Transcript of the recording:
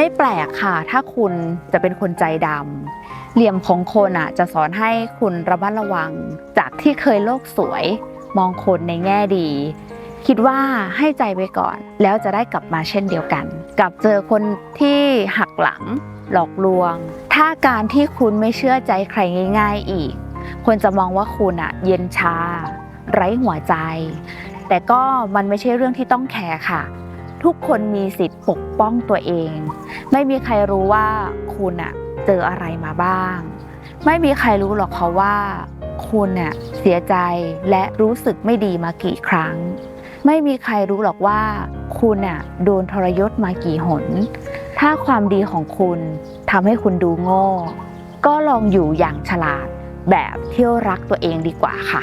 ไม่แปลกค่ะ ถ้าคุณจะเป็นคนใจดำเหลี่ยมของคนอะจะสอนให้คุณระมัดระวัง จากที่เคยโลกสวย มองคนในแง่ดี คิดว่าให้ใจไปก่อน แล้วจะได้กลับมาเช่นเดียวกันกับเจอคนที่หักหลัง หลอกลวง ถ้าการที่คุณไม่เชื่อใจใครง่าย ๆอีก คนจะมองว่าคุณอะเย็นชา ไร้หัวใจ แต่ก็มันไม่ใช่เรื่องที่ต้องแคร์ค่ะ ทุกคนมีสิทธิ์ปกป้องตัวเอง ไม่มีใครรู้ว่าคุณอะเจออะไรมาบ้าง ไม่มีใครรู้หรอกค่ะว่า คุณเนี่ยเสียใจและรู้สึกไม่ดีมากี่ครั้ง ไม่มีใครรู้หรอกว่า คุณน่ะโดนทรยศมากี่หน ถ้าความดีของคุณทำให้คุณดูโง่ ก็ลองอยู่อย่างฉลาดแบบเที่ยวรักตัวเองดีกว่าค่ะ